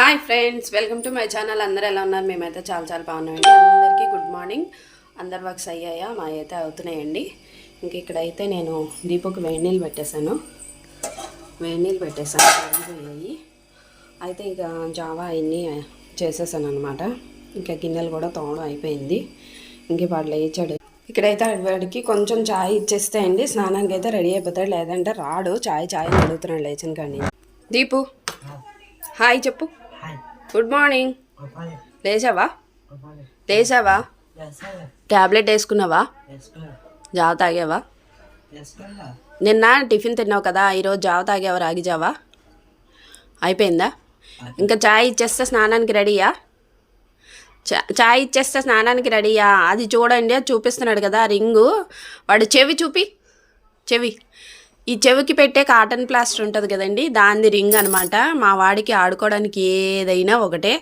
Hi friends welcome to my channel అందరూ ఎలా ఉన్నారు? మేమైతే చాలా చాలా బాగున్నామండి. అందరికీ గుడ్ మార్నింగ్ అందరి వర్క్స్ అయ్యాయా? మా అయితే అవుతున్నాయండి. ఇంక ఇక్కడైతే నేను దీపకు వేడి నీళ్ళు పెట్టేశాను. వేడి నీళ్ళు పెట్టేశాను. అయిపోయాయి అయితే ఇక జావా అన్నీ చేసేసాను అనమాట ఇంకా గిన్నెలు కూడా తోమడం అయిపోయింది. ఇంక వాడు లేచాడు. ఇక్కడైతే వాడికి కొంచెం చాయ్ ఇచ్చేస్తే అండి స్నానానికి అయితే రెడీ అయిపోతాడు. లేదంటే రాడు. చాయ్ చాయ్ అడుగుతున్నాడు లేచిన కానీ దీపు. హాయ్ చెప్పు. గుడ్ మార్నింగ్ లేచావా? లేచావా? ట్యాబ్లెట్ వేసుకున్నావా? వేసుకో జావ తాగావా? నిన్న టిఫిన్ తిన్నావు కదా ఈరోజు జావ తాగావా రాగి జావా? అయిపోయిందా. ఇంకా చాయ్ ఇచ్చేస్తే స్నానానికి రెడీయా? చా- చాయ్ ఇచ్చేస్తే స్నానానికి రెడీయా? అది చూడండి అది చూపిస్తున్నాడు కదా రింగు. వాడు చెవి చూపి చెవి. ఈ చెవికి పెట్టే కాటన్ ప్లాస్టర్ ఉంటుంది కదండి దాని రింగ్ అనమాట మా వాడికి ఆడుకోవడానికి ఏదైనా ఒకటే.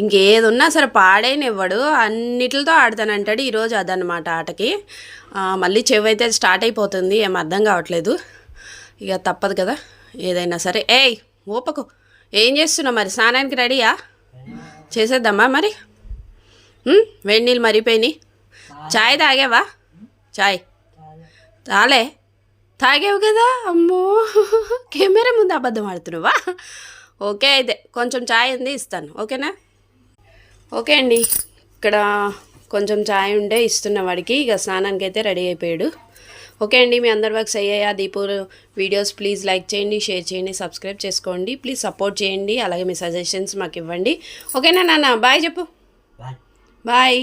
ఇంకేది ఉన్నా సరే పాడేనివ్వడు అన్నిటితో ఆడతానంటాడు ఈరోజు అదనమాట ఆటకి. మళ్ళీ చెవి అయితే స్టార్ట్ అయిపోతుంది ఏం అర్థం కావట్లేదు. ఇక తప్పదు కదా ఏదైనా సరే. ఏయ్ ఓపకు ఏం చేస్తున్నావు మరి? స్నానానికి రెడీయా? చేసేద్దామా మరి? వేడి నీళ్ళు మరిపోయినాయి చాయ్ తాగావా? చాయ్. తాలే. తాగావు కదా అమ్మో. కెమెరా ముందు అబద్ధం ఆడుతున్నావా? ఓకే అయితే కొంచెం చాయ్ ఉంది ఇస్తాను. ఓకేనా? ఓకే అండి. ఇక్కడ కొంచెం చాయ్ ఉండే ఇస్తున్న వాడికి. ఇక స్నానానికి అయితే రెడీ అయిపోయాడు. ఓకే అండి మీ అందరి వర్క్స్ అయ్యాయా? దీపు వీడియోస్ ప్లీజ్ లైక్ చేయండి షేర్ చేయండి సబ్స్క్రైబ్ చేసుకోండి. ప్లీజ్ సపోర్ట్ చేయండి అలాగే మీ సజెషన్స్ మాకు ఇవ్వండి. ఓకేనా నాన్న? బాయ్ చెప్పు. బాయ్.